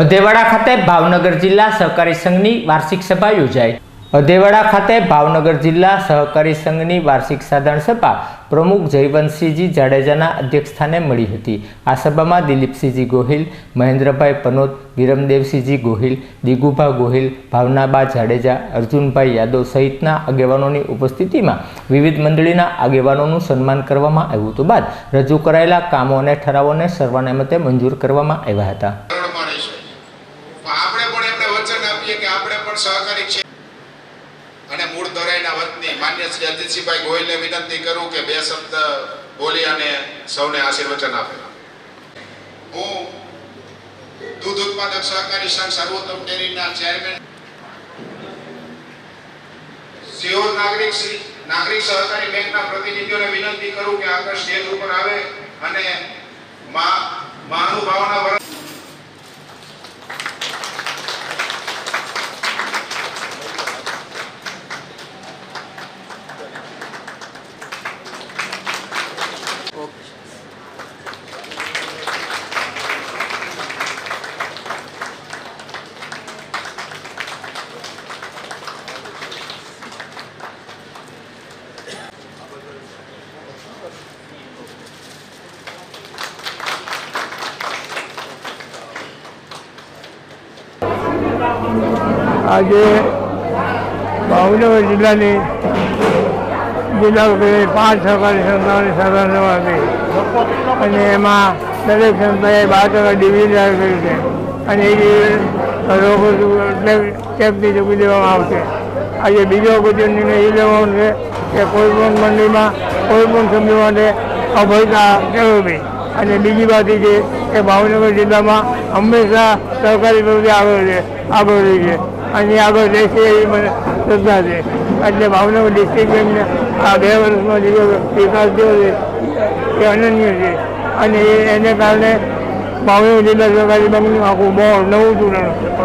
અધેવાડા ખાતે ભાવનગર જિલ્લા સહકારી સંઘની વાર્ષિક સભા યોજાઈ. અધેવાડા ખાતે ભાવનગર જિલ્લા સહકારી સંઘની વાર્ષિક સાધારણ સભા પ્રમુખ જયવંતસિંહજી જાડેજાના અધ્યક્ષસ્થાને મળી હતી. આ સભામાં દિલીપસિંહજી ગોહિલ, મહેન્દ્રભાઈ પનોત, વિરમદેવસિંહજી ગોહિલ દિગુભા ગોહિલ, ભાવનાબા જાડેજા, અર્જુનભાઈ યાદવ સહિતના આગેવાનોની ઉપસ્થિતિમાં વિવિધ મંડળીના આગેવાનોનું સન્માન કરવામાં આવ્યું હતું બાદ રજૂ કરાયેલા કામો અને ઠરાવોને સર્વાનુમતે મંજૂર કરવામાં આવ્યા હતા ધોરણમાં રહીશું પણ આપણે પણ એમને વચન આપીએ કે આપણે પણ સહકારી છે અને મૂળ ધરાઈના વતની માન્ય શ્રી અજીતસિંહભાઈ ગોયલને વિનંતી કરું કે બે શબ્દ બોલી અને સૌને આશીર્વચન આપે. હું દૂધ ઉત્પાદક સહકારી સંઘ સર્વોત્તમ ડેરીના ચેરમેન સિયોર નાગરિક શ્રી નાગરિક સહકારી બેંકના પ્રતિનિધિઓને વિનંતી કરું કે આગળ સ્ટેજ ઉપર આવે. આજે ભાવનગર જિલ્લાની જિલ્લા કક્ષાએ પાંચ સહકારી સંસ્થાઓની સાધારણ હતી. અને એમાં દરેક સંસ્થાએ બાર ટકા ડિવિઝન જાહેર કર્યું છે. અને એ રોગો ટેપથી ચૂકી દેવામાં આવશે? આજે બીજો અગત્યનો નિર્ણય એ લેવાનો છે કે કોઈ પણ મંડળીમાં કોઈ પણ સભ્ય માટે અભયતા જરૂરી. અને બીજી એ છે કે ભાવનગર જિલ્લામાં હંમેશા સહકારી પ્રવૃત્તિ આગળ છે આગળ રહી છે. અને આગળ રહેશે એવી મને શ્રદ્ધા છે. એટલે ભાવનગર ડિસ્ટ્રિક્ટ બેંકને આ બે વર્ષમાં જે વિકાસ થયો છે. એ અનન્ય છે. અને એને કારણે ભાવનગર જિલ્લા સહકારી બેંકનું આખું બહુ નવું જોડાણ